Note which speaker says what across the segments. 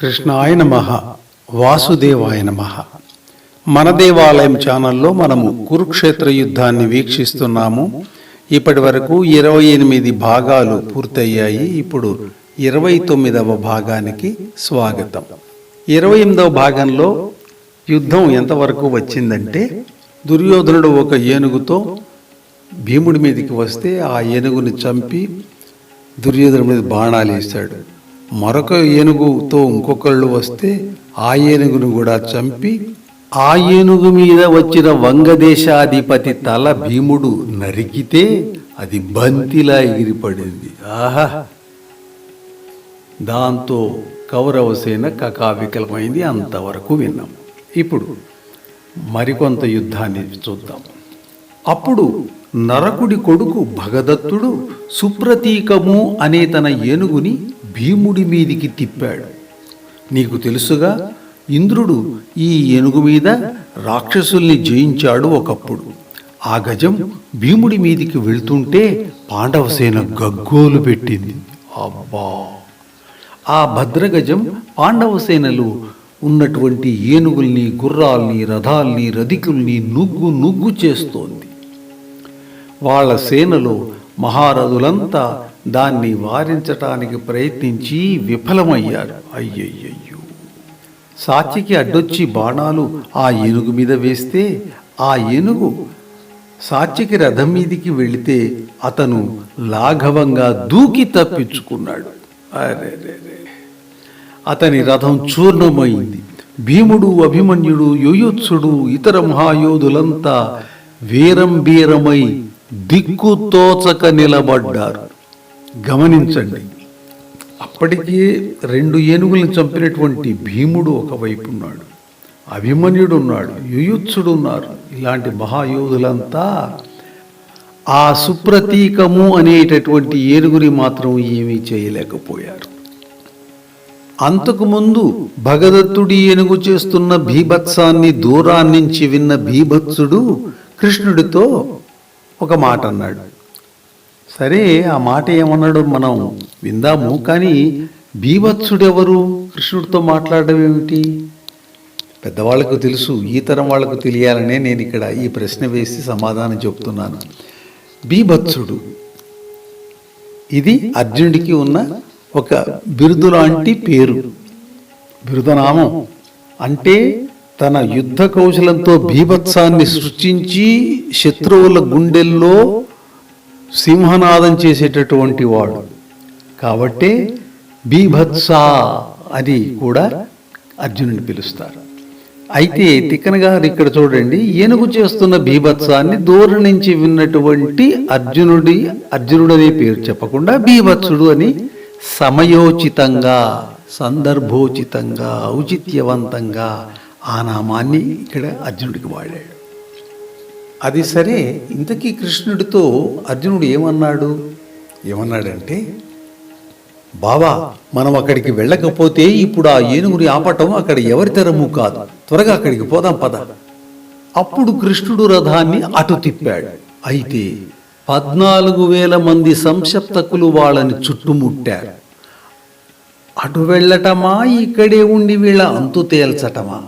Speaker 1: కృష్ణాయ నమ. వాసుదేవాయ నమ. మన దేవాలయం ఛానల్లో మనము కురుక్షేత్ర యుద్ధాన్ని వీక్షిస్తున్నాము. ఇప్పటి వరకు ఇరవై ఎనిమిది భాగాలు పూర్తయ్యాయి. ఇప్పుడు ఇరవై తొమ్మిదవ భాగానికి స్వాగతం. ఇరవై ఎనిమిదవ భాగంలో యుద్ధం ఎంతవరకు వచ్చిందంటే దుర్యోధనుడు ఒక ఏనుగుతో భీముడి మీదకి వస్తే ఆ ఏనుగుని చంపి దుర్యోధను మీద బాణాలు వేస్తాడు మరొక ఏనుగుతో ఇంకొకళ్ళు వస్తే ఆ ఏనుగును కూడా చంపి ఆ ఏనుగు మీద వచ్చిన వంగదేశాధిపతి తల భీముడు నరికితే అది బంతిలా ఎగిరిపడింది. ఆహా! దాంతో కౌరవసేన కకావికలమైంది. అంతవరకు విన్నాం. ఇప్పుడు మరికొంత యుద్ధాన్ని చూద్దాం. అప్పుడు నరకుడి కొడుకు భగదత్తుడు సుప్రతీకము అనే తన ఏనుగుని భీముడి మీదికి తిప్పాడు. నీకు తెలుసుగా ఇంద్రుడు ఈ ఏనుగు మీద రాక్షసుల్ని జయించాడు ఒకప్పుడు. ఆ గజం భీముడి మీదికి వెళ్తుంటే పాండవసేన గగ్గోలు పెట్టింది. అబ్బా! ఆ భద్రగజం పాండవసేనలు ఉన్నటువంటి ఏనుగుల్ని గుర్రాల్ని రథాల్ని రధికుల్ని నుగ్గు నుగ్గు చేస్తోంది. వాళ్ళ సేనలో మహారథులంతా దాన్ని వారించటానికి ప్రయత్నించి విఫలమయ్యారు. అయ్యయ్యయ్యో. సాచికి అడ్డొచ్చి బాణాలు ఆ ఏనుగు మీద వేస్తే ఆ ఏనుగు సాచికి రథం మీదికి వెళితే అతను లాఘవంగా దూకి తప్పించుకున్నాడు. అరెరెరె. అతని రథం చూర్ణమైంది. భీముడు అభిమన్యుడు యుయుత్సుడు ఇతర మహాయోధులంతా వీరం బీరమై దిక్కు తోచక నిలబడ్డారు. గమనించండి అప్పటికే రెండు ఏనుగులను చంపినటువంటి భీముడు ఒకవైపు ఉన్నాడు అభిమన్యుడు ఉన్నాడు యుయుత్సుడు ఉన్నారు ఇలాంటి మహాయోధులంతా ఆ సుప్రతీకము అనేటటువంటి ఏనుగుని మాత్రం ఏమీ చేయలేకపోయారు. అంతకుముందు భగదత్తుడి ఏనుగు చేస్తున్న భీభత్సాన్ని దూరాన్నించి విన్న భీభత్సుడు కృష్ణుడితో ఒక మాట అన్నాడు. సరే ఆ మాట ఏమన్నాడు మనం విందాము కానీ భీభత్సుడెవరు కృష్ణుడితో మాట్లాడడం ఏమిటి? పెద్దవాళ్ళకు తెలుసు ఈ తరం వాళ్ళకు తెలియాలనే నేను ఇక్కడ ఈ ప్రశ్న వేసి సమాధానం చెప్తున్నాను. బీభత్సుడు. ఇది అర్జునుడికి ఉన్న ఒక బిరుదు లాంటి పేరు. బిరుదనామం. అంటే తన యుద్ధ కౌశలంతో భీభత్సాన్ని సృష్టించి శత్రువుల గుండెల్లో సింహనాదం చేసేటటువంటి వాడు. కాబట్టే బీభత్స అని కూడా అర్జునుడిని పిలుస్తారు. అయితే తిక్కన గారు ఇక్కడ చూడండి ఏనుగు చేస్తున్న బీభత్సాన్ని దూరం నుంచి విన్నటువంటి అర్జునుడి అర్జునుడు అనే పేరు చెప్పకుండా బీభత్సుడు అని సమయోచితంగా సందర్భోచితంగా ఔచిత్యవంతంగా ఆ నామాన్ని ఇక్కడ అర్జునుడికి వాడాడు. అది సరే ఇంతకీ కృష్ణుడితో అర్జునుడు ఏమన్నాడు? ఏమన్నాడంటే బావా మనం అక్కడికి వెళ్ళకపోతే ఇప్పుడు ఆ ఏనుగుని ఆపటం అక్కడ ఎవరి తరము కాదు. త్వరగా అక్కడికి పోదాం పద. అప్పుడు కృష్ణుడు రథాన్ని అటు తిప్పాడు. అయితే పద్నాలుగు వేల మంది సంశప్తకులు వాళ్ళని చుట్టుముట్టారు. అటు వెళ్ళటమా? ఇక్కడే ఉండి వీళ్ళ అంతు తేల్చటమా?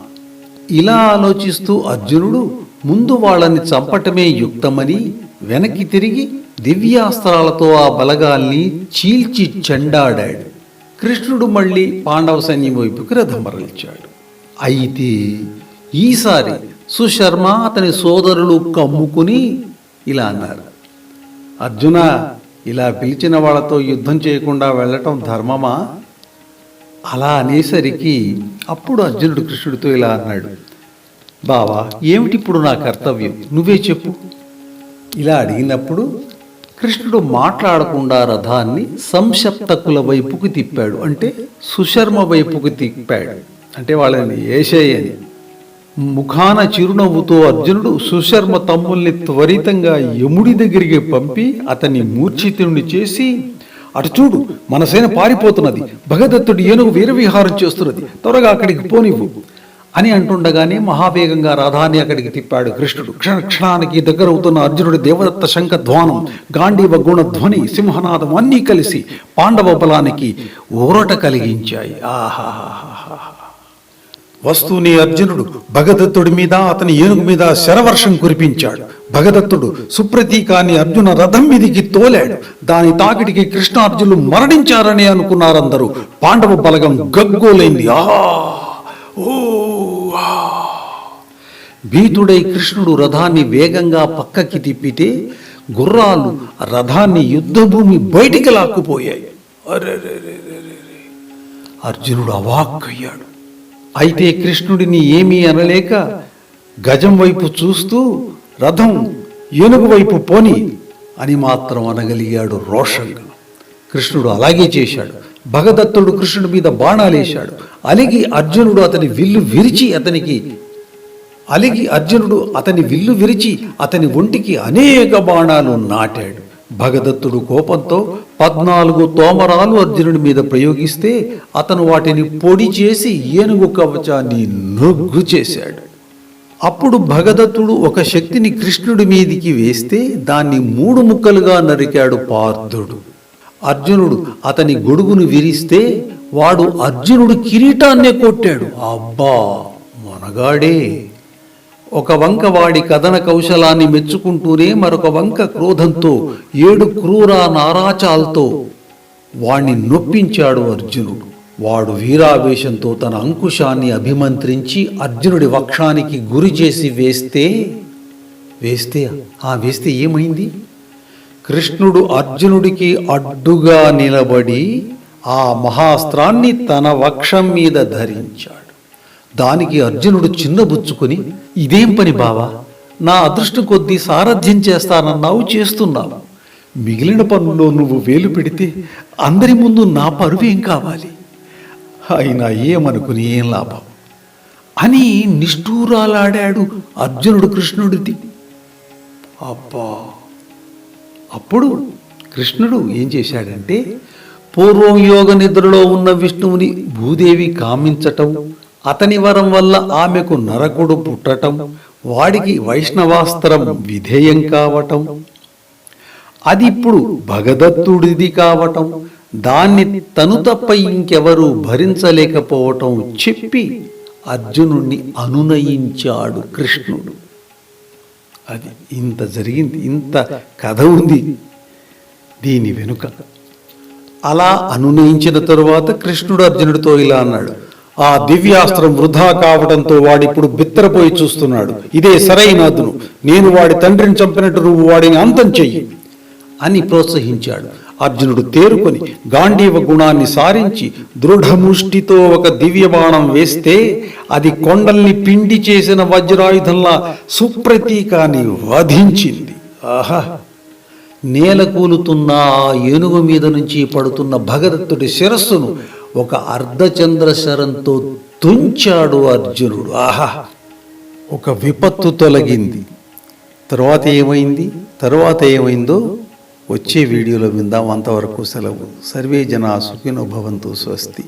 Speaker 1: ఇలా ఆలోచిస్తూ అర్జునుడు ముందు వాళ్ళని చంపటమే యుక్తమని వెనక్కి తిరిగి దివ్యాస్త్రాలతో ఆ బలగాల్ని చీల్చి చెండాడాడు. కృష్ణుడు మళ్ళీ పాండవ సైన్యం వైపుకి రథం మరల్చాడు అయితే ఈసారి సుశర్మ అతని సోదరులు కమ్ముకుని ఇలా అన్నారు. అర్జున ఇలా పిలిచిన వాళ్ళతో యుద్ధం చేయకుండా వెళ్ళటం ధర్మమా? అలా అనేసరికి అప్పుడు అర్జునుడు కృష్ణుడితో ఇలా అన్నాడు బావా ఏమిటి ఇప్పుడు నా కర్తవ్యం? నువ్వే చెప్పు. ఇలా అడిగినప్పుడు కృష్ణుడు మాట్లాడకుండా రథాన్ని సంశప్తకుల వైపుకు తిప్పాడు అంటే సుశర్మ వైపుకు తిప్పాడు. అంటే వాళ్ళని ఏషేయని. ముఖాన చిరునవ్వుతో అర్జునుడు సుశర్మ తమ్ముల్ని త్వరితంగా యముడి దగ్గరికి పంపి అతన్ని మూర్ఛితుని చేసి అటు చూడు మన సేన పారిపోతున్నది. భగదత్తుడు ఏనుగు వీరవిహారం చేస్తున్నది. త్వరగా అక్కడికి పోనివ్వు అని అంటుండగానే మహావేగంగా రాధాని అక్కడికి తిప్పాడు కృష్ణుడు. క్షణ క్షణానికి దగ్గరవుతున్న అర్జునుడి దేవదత్త శంఖ ధ్వానం గాంధీవ గుణ ధ్వని సింహనాదం అన్నీ కలిసి పాండవ బలానికి ఊరట కలిగించాయి. ఆహాహాహా వస్తూనే అర్జునుడు భగదత్తుడి మీద అతని ఏనుగు మీద శరవర్షం కురిపించాడు. భగదత్తుడు సుప్రతీకాన్ని అర్జున రథం మీదికి తోలాడు. దాని తాకిడికి కృష్ణార్జునులు మరణించారని అనుకున్నారందరూ. పాండవ బలగం గగ్గోలైంది. ఆహా ఓ ఆ. భీతుడై కృష్ణుడు రథాన్ని వేగంగా పక్కకి తిప్పితే గుర్రాలు రథాన్ని యుద్ధభూమి బయటికి లాక్కుపోయాయి. అర్జునుడు అవాక్కయ్యాడు. అయితే కృష్ణుడిని ఏమీ అనలేక గజం వైపు చూస్తూ రథం ఏనుగు వైపు పోని అని మాత్రం అనగలిగాడు రోషంగా. కృష్ణుడు అలాగే చేశాడు. భగదత్తుడు కృష్ణుడి మీద బాణాలేశాడు అలిగి అర్జునుడు అతని విల్లు విరిచి అతనికి అలిగి అర్జునుడు అతని విల్లు విరిచి అతని ఒంటికి అనేక బాణాలు నాటాడు. భగదత్తుడు కోపంతో పద్నాలుగు తోమరాలు అర్జునుడి మీద ప్రయోగిస్తే అతను వాటిని పొడి చేసి ఏనుగు కవచాన్ని నొగ్గు చేశాడు. అప్పుడు భగదత్తుడు ఒక శక్తిని కృష్ణుడి మీదికి వేస్తే దాన్ని మూడు ముక్కలుగా నరికాడు పార్థుడు. అర్జునుడు అతని గొడుగును విరిస్తే వాడు అర్జునుడు కిరీటాన్నే కొట్టాడు. అబ్బా మనగాడే! ఒక వంక వాడి కథన కౌశలాన్ని మెచ్చుకుంటూనే మరొక వంక క్రోధంతో ఏడు క్రూర నారాచాలతో వాణ్ణి నొప్పించాడు అర్జునుడు. వాడు వీరావేశంతో తన అంకుశాన్ని అభిమంత్రించి అర్జునుడి వక్షానికి గురి చేసి వేస్తే వేస్తే ఆ వేస్తే ఏమైంది? కృష్ణుడు అర్జునుడికి అడ్డుగా నిలబడి ఆ మహాస్త్రాన్ని తన వక్షం మీద ధరించాడు. దానికి అర్జునుడు చిన్నబుచ్చుకుని ఇదేం పని బావా? నా అదృష్టం కొద్దీ సారథ్యం చేస్తానన్నావు చేస్తున్నావు. మిగిలిన పనుల్లో నువ్వు వేలు పెడితే అందరి ముందు నా పరువేం కావాలి? అయినా ఏమనుకుని ఏం లాభం? అని నిష్ఠూరాలాడాడు అర్జునుడు కృష్ణుడిది. అబ్బా! అప్పుడు కృష్ణుడు ఏం చేశాడంటే పూర్వం యోగ నిద్రలో ఉన్న విష్ణువుని భూదేవి కామించటం అతని వరం వల్ల ఆమెకు నరకుడు పుట్టటం వాడికి వైష్ణవాస్త్రం విధేయం కావటం అది ఇప్పుడు భగదత్తుడిది కావటం దాన్ని తను తప్ప ఇంకెవరూ భరించలేకపోవటం చెప్పి అర్జునుణ్ణి అనునయించాడు కృష్ణుడు. అది ఇంత జరిగింది ఇంత కథ ఉంది దీని వెనుక. అలా అనునయించిన తరువాత కృష్ణుడు అర్జునుడితో ఇలా అన్నాడు ఆ దివ్యాస్త్రం వృధా కావడంతో వాడిప్పుడు బిత్తరపోయి చూస్తున్నాడు. ఇదే సరైన అదును. నేను వాడి తండ్రిని చంపినట్టు నువ్వు వాడిని అంతం చెయ్యి అని ప్రోత్సహించాడు. అర్జునుడు తేరుకొని గాంధీవ గుణాన్ని సారించి దృఢముష్టితో ఒక దివ్య బాణం వేస్తే అది కొండల్ని పిండి చేసిన వజ్రాయుధంలా సుప్రతీకాన్ని వధించింది. ఆహా! నేల కూలుతున్న ఆ ఏనుగు మీద నుంచి పడుతున్న భగదత్తుడి శిరస్సును ఒక అర్ధచంద్రశరంతో తుంచాడు అర్జునుడు. ఆహా! ఒక విపత్తు తొలగింది. తర్వాత ఏమైంది? తర్వాత ఏమైందో వచ్చే వీడియోలో విందాం. అంతవరకు సెలవు. సర్వే జనా సుఖినో భవంతు స్వస్తి.